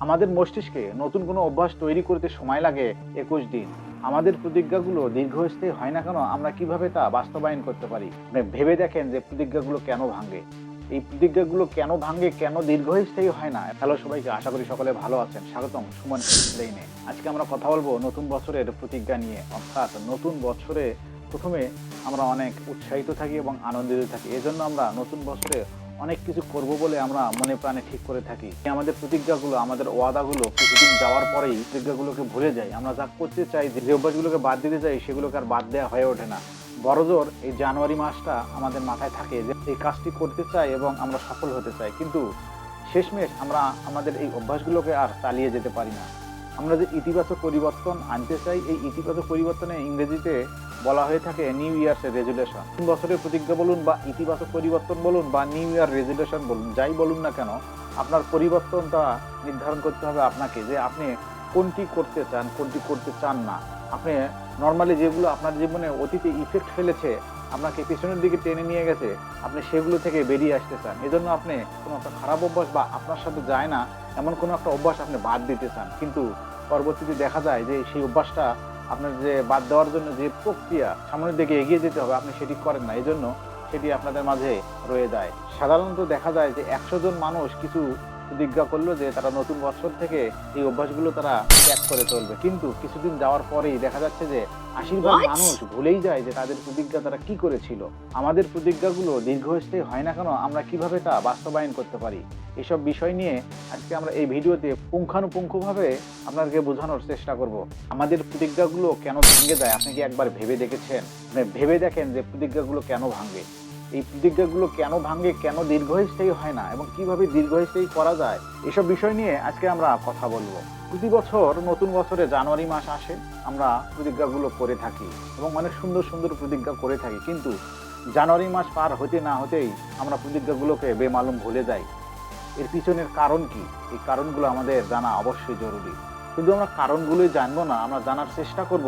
আমাদের মস্তিষ্কে নতুন কোনো অভ্যাস তৈরি করতে সময় লাগে একুশ দিন। আমাদের প্রতিজ্ঞাগুলো দীর্ঘস্থায়ী হয় না কেন আমরা কীভাবে তা বাস্তবায়ন করতে পারি? মানে ভেবে দেখেন যে প্রতিজ্ঞাগুলো কেন ভাঙে। এই প্রতিজ্ঞাগুলো কেন ভাঙে, কেন দীর্ঘস্থায়ী হয় না? হ্যালো সবাইকে, আশা করি সকলে ভালো আছেন। স্বাগতম, সুমন লাইনে। আজকে আমরা কথা বলব নতুন বছরের প্রতিজ্ঞা নিয়ে। অর্থাৎ নতুন বছরে প্রথমে আমরা অনেক উৎসাহিত থাকি এবং আনন্দিত থাকি। এজন্য আমরা নতুন বছরে অনেক কিছু করব বলে আমরা মনে প্রাণে ঠিক করে থাকি। আমাদের প্রতিজ্ঞাগুলো, আমাদের ওয়াদাগুলো কিছুদিন যাওয়ার পরেই প্রতিজ্ঞাগুলোকে ভুলে যাই আমরা যা করতে চাই, যে অভ্যাসগুলোকে বাদ দিতে চাই, সেগুলোকে আর বাদ দেওয়া হয়ে ওঠে না। বড়জোর এই জানুয়ারি মাসটা আমাদের মাথায় থাকে যে এই কাজটি করতে চাই এবং আমরা সফল হতে চাই। কিন্তু শেষমেশ আমরা, আমাদের এই অভ্যাসগুলোকে আর চালিয়ে যেতে পারি না। আমরা যে ইতিবাচক পরিবর্তন আনতে চাই, এই ইতিবাচক পরিবর্তনে ইংরেজিতে বলা হয়ে থাকে নিউ ইয়ার্স রেজুলেশন তিন বছরের প্রতিজ্ঞা বলুন বা ইতিবাচক পরিবর্তন বলুন বা নিউ ইয়ার রেজুলেশন বলুন, যাই বলুন না কেন, আপনার পরিবর্তনটা নির্ধারণ করতে হবে আপনাকে যে আপনি কোনটি করতে চান, কোনটি করতে চান না। আপনি নর্মালি যেগুলো আপনার জীবনে অতীতে ইফেক্ট ফেলেছে আপনাকে পেছনের দিকে টেনে নিয়ে গেছে, আপনি সেগুলো থেকে বেরিয়ে আসতে চান। এজন্য আপনি কোনো একটা খারাপ অভ্যাস বা আপনার সাথে যায় না, এমন কোনো একটা অভ্যাস আপনি বাদ দিতে চান। কিন্তু পরবর্তীতে দেখা যায় যে সেই অভ্যাসটা আপনার যে বাদ দেওয়ার জন্য যে প্রক্রিয়া সামনের দিকে এগিয়ে যেতে হবে, আপনি সেটি করেন না। এই জন্য সেটি আপনাদের মাঝে রয়ে যায়। সাধারণত দেখা যায় যে একশো জন মানুষ কিছু প্রতিজ্ঞা করল যে তারা নতুন বছর থেকে এই অভ্যাসগুলো তারা ত্যাগ করে চলবে। কিন্তু কিছুদিন যাওয়ার পরেই দেখা যাচ্ছে যে আশীর্বাদ মানুষ ভুলেই যায় যে তাদের প্রতিজ্ঞা তারা কি করেছিল। আমাদের প্রতিজ্ঞাগুলো দীর্ঘস্থায়ী হয় না কেন? আমরা কীভাবে তা বাস্তবায়ন করতে পারি? এসব বিষয় নিয়ে আজকে আমরা এই ভিডিওতে পুঙ্খানুপুঙ্খভাবে আপনাদেরকে বোঝানোর চেষ্টা করব। আমাদের প্রতিজ্ঞাগুলো কেন ভেঙে যায়? আপনি কি একবার ভেবে দেখেছেন? মানে ভেবে দেখেন যে প্রতিজ্ঞাগুলো কেন ভাঙে? এই প্রতিজ্ঞাগুলো কেন ভাঙে, কেন দীর্ঘস্থায়ী হয় না এবং কীভাবে দীর্ঘস্থায়ী করা যায়, এসব বিষয় নিয়ে আজকে আমরা কথা বলব। প্রতি বছর নতুন বছরে জানুয়ারি মাস আসে, আমরা প্রতিজ্ঞাগুলো করে থাকি এবং অনেক সুন্দর সুন্দর প্রতিজ্ঞা করে থাকি। কিন্তু জানুয়ারি মাস পার হতে না হতেই আমরা প্রতিজ্ঞাগুলোকে বেমালুম ভুলে যাই। এর পিছনের কারণ কি? এই কারণগুলো আমাদের জানা অবশ্যই জরুরি। শুধু আমরা কারণগুলোই জানব না, আমরা জানার চেষ্টা করব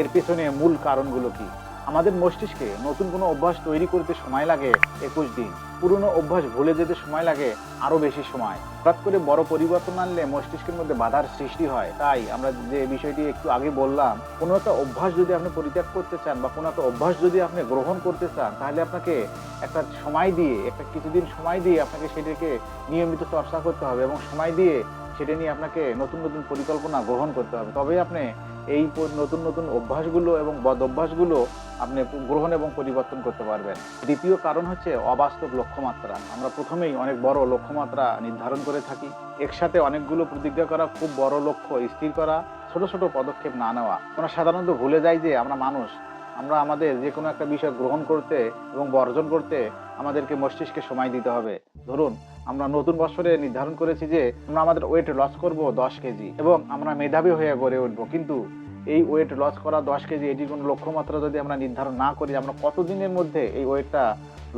এর পেছনে মূল কারণগুলো কি? আমাদের মস্তিষ্কে নতুন কোনো অভ্যাস তৈরি করতে সময় লাগে একুশ দিন। পুরনো অভ্যাস ভুলে যেতে সময় লাগে আরও বেশি সময়। হঠাৎ করে বড় পরিবর্তন আনলে মস্তিষ্কের মধ্যে বাধার সৃষ্টি হয়। তাই আমরা যে বিষয়টি একটু আগে বললাম, কোনো একটা অভ্যাস যদি আপনি পরিত্যাগ করতে চান বা কোনো একটা অভ্যাস যদি আপনি গ্রহণ করতে চান, তাহলে আপনাকে একটা সময় দিয়ে, একটা কিছুদিন সময় দিয়ে আপনাকে সেটাকে নিয়মিত চর্চা করতে হবে এবং সময় দিয়ে সেটা নিয়ে আপনাকে নতুন নতুন পরিকল্পনা গ্রহণ করতে হবে। তবেই আপনি এই নতুন নতুন অভ্যাসগুলো এবং বদ অভ্যাসগুলো আপনি গ্রহণ এবং পরিবর্তন করতে পারবেন। দ্বিতীয় কারণ হচ্ছে অবাস্তব লক্ষ্যমাত্রা। আমরা প্রথমেই অনেক বড় লক্ষ্যমাত্রা নির্ধারণ করে থাকি। একসাথে অনেকগুলো প্রতিজ্ঞা করা, খুব বড় লক্ষ্য স্থির করা, ছোট ছোট পদক্ষেপ না নেওয়া। আমরা সাধারণত ভুলে যাই যে আমরা মানুষ। আমরা আমাদের যে কোনো একটা বিষয় গ্রহণ করতে এবং বর্জন করতে আমাদেরকে মস্তিষ্কে সময় দিতে হবে। ধরুন আমরা নতুন বছরে নির্ধারণ করেছি যে আমরা আমাদের ওয়েট লস করব দশ কেজি এবং আমরা মেধাবী হয়ে গড়ে উঠব। কিন্তু এই ওয়েট লস করা দশ কেজি, এটির কোনো লক্ষ্যমাত্রা যদি আমরা নির্ধারণ না করি, আমরা কতদিনের মধ্যে এই ওয়েটটা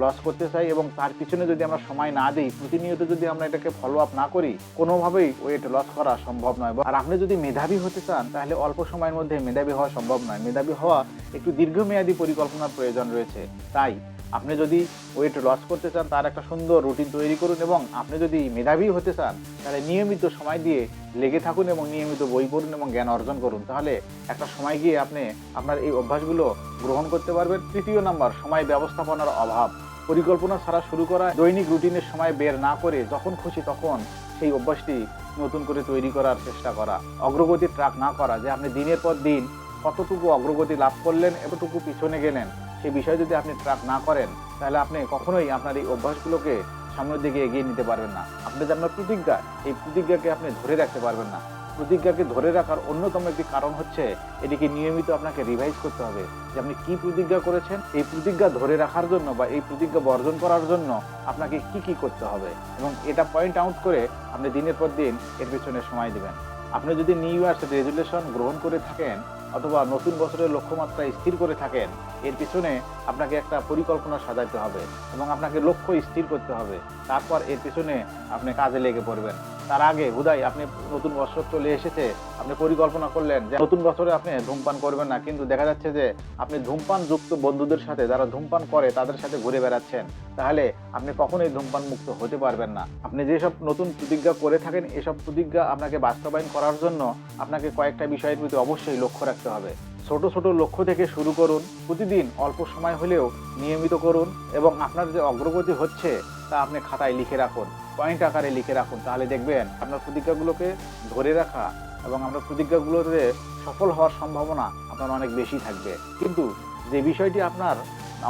লস করতে চাই এবং তার পিছনে যদি আমরা সময় না দিই, প্রতিনিয়ত যদি আমরা এটাকে ফলো আপ না করি, কোনোভাবেই ওয়েট লস করা সম্ভব নয়। আর আপনি যদি মেধাবী হতে চান, তাহলে অল্প সময়ের মধ্যে মেধাবী হওয়া সম্ভব নয়। মেধাবী হওয়া একটু দীর্ঘমেয়াদী পরিকল্পনার প্রয়োজন রয়েছে। তাই আপনি যদি ওয়েট লস করতে চান, তার একটা সুন্দর রুটিন তৈরি করুন এবং আপনি যদি মেধাবী হতে চান, তাহলে নিয়মিত সময় দিয়ে লেগে থাকুন এবং নিয়মিত বই পড়ুন এবং জ্ঞান অর্জন করুন। তাহলে একটা সময় গিয়ে আপনি আপনার এই অভ্যাসগুলো গ্রহণ করতে পারবেন। তৃতীয় নাম্বার, সময় ব্যবস্থাপনার অভাব। পরিকল্পনা ছাড়া শুরু করা, দৈনিক রুটিনের সময় বের না করে যখন খুশি তখন সেই অভ্যাসটি নতুন করে তৈরি করার চেষ্টা করা। অগ্রগতি ট্র্যাক না করা, যে আপনি দিনের পর দিন কতটুকু অগ্রগতি লাভ করলেন, এতটুকু পিছনে গেলেন সেই বিষয়ে যদি আপনি ট্রাক না করেন, তাহলে আপনি কখনোই আপনার এই অভ্যাসগুলোকে সামনের দিকে এগিয়ে নিতে পারবেন না। আপনার যে আপনার প্রতিজ্ঞা, এই প্রতিজ্ঞাকে আপনি ধরে রাখতে পারবেন না। প্রতিজ্ঞাকে ধরে রাখার অন্যতম একটি কারণ হচ্ছে, এটিকে নিয়মিত আপনাকে রিভাইজ করতে হবে যে আপনি কি প্রতিজ্ঞা করেছেন। এই প্রতিজ্ঞা ধরে রাখার জন্য বা এই প্রতিজ্ঞা বর্জন করার জন্য আপনাকে কি কি করতে হবে এবং এটা পয়েন্ট আউট করে আপনি দিনের পর দিন এর পেছনে সময় দেবেন। আপনি যদি নিউ ইয়ার্স রেজুলেশন গ্রহণ করে থাকেন অথবা নতুন বছরের লক্ষ্যমাত্রা স্থির করে থাকেন, এর পিছনে আপনাকে একটা পরিকল্পনা সাজাতে হবে এবং আপনাকে লক্ষ্য স্থির করতে হবে। তারপর এর পিছনে আপনি কাজে লেগে পড়বেন। তার আগে হুদাই, আপনি নতুন বছর চলে এসেছে, আপনি পরিকল্পনা করলেন যে নতুন বছরে আপনি ধূমপান করবেন না, কিন্তু দেখা যাচ্ছে যে আপনি ধূমপান যুক্ত বন্ধুদের সাথে যারা ধূমপান করে তাদের সাথে ঘুরে বেড়াচ্ছেন। তাহলে আপনি কখনোই ধূমপান মুক্ত হতে পারবেন না। আপনি যেসব নতুন প্রতিজ্ঞা করে থাকেন, এসব প্রতিজ্ঞা আপনাকে বাস্তবায়ন করার জন্য আপনাকে কয়েকটা বিষয়ের প্রতি অবশ্যই লক্ষ্য রাখতে হবে। ছোট ছোট লক্ষ্য থেকে শুরু করুন, প্রতিদিন অল্প সময় হলেও নিয়মিত করুন এবং আপনার যে অগ্রগতি হচ্ছে তা আপনি খাতায় লিখে রাখুন। পয়েন্ট আকারে লিখে রাখুন। তাহলে দেখবেন আপনার প্রতিজ্ঞাগুলোকে ধরে রাখা এবং আপনার প্রতিজ্ঞাগুলোতে সফল হওয়ার সম্ভাবনা আপনার অনেক বেশি থাকবে। কিন্তু যে বিষয়টি আপনার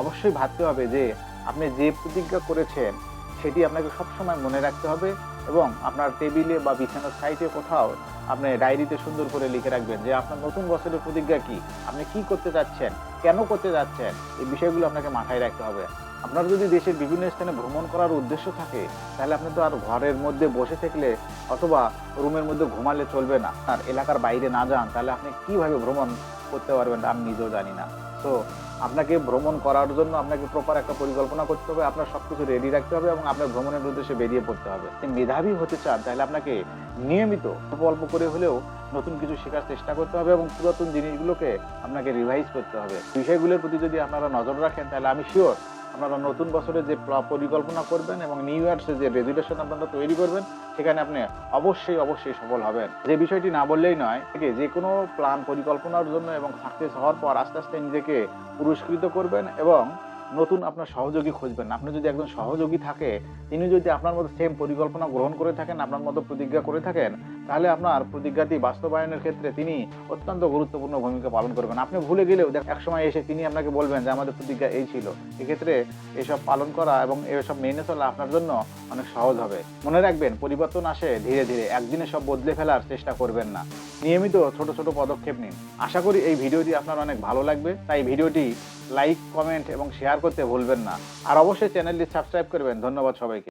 অবশ্যই ভাবতে হবে যে আপনি যে প্রতিজ্ঞা করেছেন, সেটি আপনাকে সবসময় মনে রাখতে হবে এবং আপনার টেবিলে বা বিছানার সাইটে কোথাও আপনি ডায়েরিতে সুন্দর করে লিখে রাখবেন যে আপনার নতুন বছরের প্রতিজ্ঞা কি? আপনি কি করতে যাচ্ছেন কেন করতে যাচ্ছেন? এই বিষয়গুলো আপনাকে মাথায় রাখতে হবে। আপনার যদি দেশের বিভিন্ন স্থানে ভ্রমণ করার উদ্দেশ্য থাকে, তাহলে আপনি তো আর ঘরের মধ্যে বসে থাকলে অথবা রুমের মধ্যে ঘুমালে চলবে না। আর এলাকার বাইরে না যান, তাহলে আপনি কীভাবে ভ্রমণ করতে পারবেন আমি নিজেও জানি না। তো আপনাকে ভ্রমণ করার জন্য আপনাকে প্রপার একটা পরিকল্পনা করতে হবে, আপনার সব কিছু রেডি রাখতে হবে এবং আপনার ভ্রমণের উদ্দেশ্যে বেরিয়ে পড়তে হবে। মেধাবী হতে চান, তাহলে আপনাকে নিয়মিত অল্প অল্প করে হলেও নতুন কিছু শেখার চেষ্টা করতে হবে এবং পুরাতন জিনিসগুলোকে আপনাকে রিভাইজ করতে হবে। বিষয়গুলোর প্রতি যদি আপনারা নজর রাখেন, তাহলে আমি শিওর আপনারা নতুন বছরে যে পরিকল্পনা করবেন এবং নিউ ইয়ার্সে যে রেজুলেশন আপনারা তৈরি করবেন, সেখানে আপনি অবশ্যই অবশ্যই সফল হবেন। যে বিষয়টি না বললেই নয় যে কোনো প্ল্যান পরিকল্পনার জন্য এবং সাকসেস হওয়ার পর আস্তে আস্তে নিজেকে পুরস্কৃত করবেন এবং নতুন আপনার সহযোগী খুঁজবেন আপনি যদি একজন সহযোগী থাকে, তিনি যদি আপনার মতো সেম পরিকল্পনা গ্রহণ করে থাকেন, আপনার মতো প্রতিজ্ঞা করে থাকেন, তাহলে আপনার প্রতিজ্ঞাটি বাস্তবায়নের ক্ষেত্রে তিনি অত্যন্ত গুরুত্বপূর্ণ ভূমিকা পালন করবেন। আপনি ভুলে গেলেও একসময় এসে তিনি আপনাকে বলবেন যে, আমাদের প্রতিজ্ঞা এই ছিল। এক্ষেত্রে এসব পালন করা এবং এসব মেনে চলা আপনার জন্য অনেক সহজ হবে। মনে রাখবেন, পরিবর্তন আসে ধীরে ধীরে। একদিনে সব বদলে ফেলার চেষ্টা করবেন না। নিয়মিত ছোট ছোট পদক্ষেপ নিন। আশা করি এই ভিডিওটি আপনার অনেক ভালো লাগবে। তাই ভিডিওটি লাইক, কমেন্ট এবং শেয়ার করতে ভুলবেন না। আর অবশ্যই চ্যানেলটি সাবস্ক্রাইব করবেন। ধন্যবাদ সবাইকে।